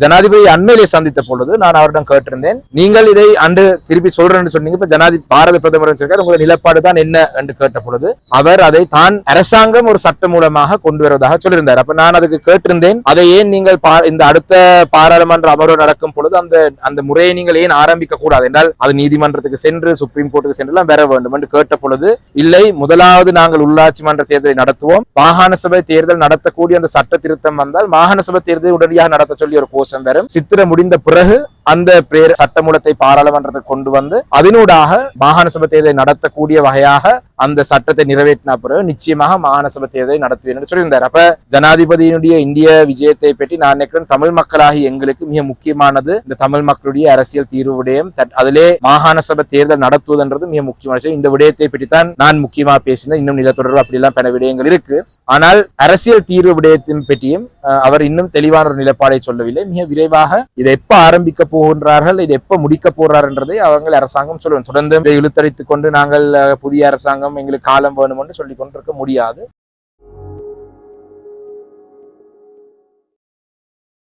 ஜனாதிபதி அண்மையிலே சந்தித்த பொழுது நான் அவரிடம் கேட்டிருந்தேன் நீங்கள் இதை அன்று திருப்பி சொல்றேன்னு சொன்னீங்க இப்ப ஜனாதிபதி பாரத பிரதமர் சொல்லியிருக்காரு உங்களுடைய நிலப்பாடு தான் என்ன? என்று கேட்ட பொழுது அவர் அதை தான் அரசாங்கம் ஒரு சட்டம் மூலமாக கொண்டு வருவதாக சொல்லியிருந்தார். அப்ப நான் அதுக்கு கேட்டிருந்தேன் அதை ஏன் நீங்கள் இந்த அடுத்த பாராளுமன்ற அமர்வு நடக்கும் பொழுது அந்த அந்த முறையை நீங்கள் ஏன் ஆரம்பிக்க கூடாது என்றால் அது நீதிமன்றத்துக்கு சென்று சுப்ரீம் கோர்ட்டுக்கு சென்று எல்லாம் வர வேண்டும். என்று கேட்ட பொழுது இல்லை முதலாவது நாங்கள் உள்ளாட்சி மன்ற தேர்தலை நடத்துவோம். மாகாண சபை தேர்தல் நடத்தக்கூடிய அந்த சட்ட திருத்தம் வந்தால் மாகாண சபை தேர்தலை உடனடியாக நடத்த சொல்லி ஒரு கோஷம் வரும். சித்திரை முடிந்த பிறகு அந்த பேர் சட்டமூலத்தை பாராளுமன்றத்தை கொண்டு வந்து அதனூடாக மாகாண சபை தேர்தலை நடத்தக்கூடிய வகையாக அந்த சட்டத்தை நிறைவேற்றின பிறகு நிச்சயமாக மாகாண சபை தேர்தலை நடத்துவேன் என்று சொல்லியிருந்தார். அப்ப ஜனாதிபதியினுடைய இந்திய விஜயத்தை பற்றி நான் நினைக்கிறேன் தமிழ் மக்களாகி எங்களுக்கு மிக முக்கியமானது இந்த தமிழ் மக்களுடைய அரசியல் தீர்வு விடயம். தட்- அதிலே மாகாண சபை தேர்தல் நடத்துவதுன்றது மிக முக்கியமான விஷயம். இந்த விடயத்தை பற்றி தான் நான் முக்கியமா பேசினேன். இன்னும் நிலத்தொடர்பு அப்படிலாம் பல விடயங்கள் இருக்கு. ஆனால் அரசியல் தீர்வு விடயத்தின் பற்றியும் அவர் இன்னும் தெளிவான ஒரு நிலைப்பாடை சொல்லவில்லை. மிக விரைவாக இதை எப்ப ஆரம்பிக்க போகின்றார்கள் இதை எப்ப முடிக்க போறார்ன்றதை அவங்க அரசாங்கம் சொல்லுவோம் தொடர்ந்து இழுத்தடித்துக் கொண்டு நாங்கள் புதிய அரசாங்கம் எங்களுக்கு காலம் வேணும்னு சொல்லி கொண்டிருக்க முடியாது.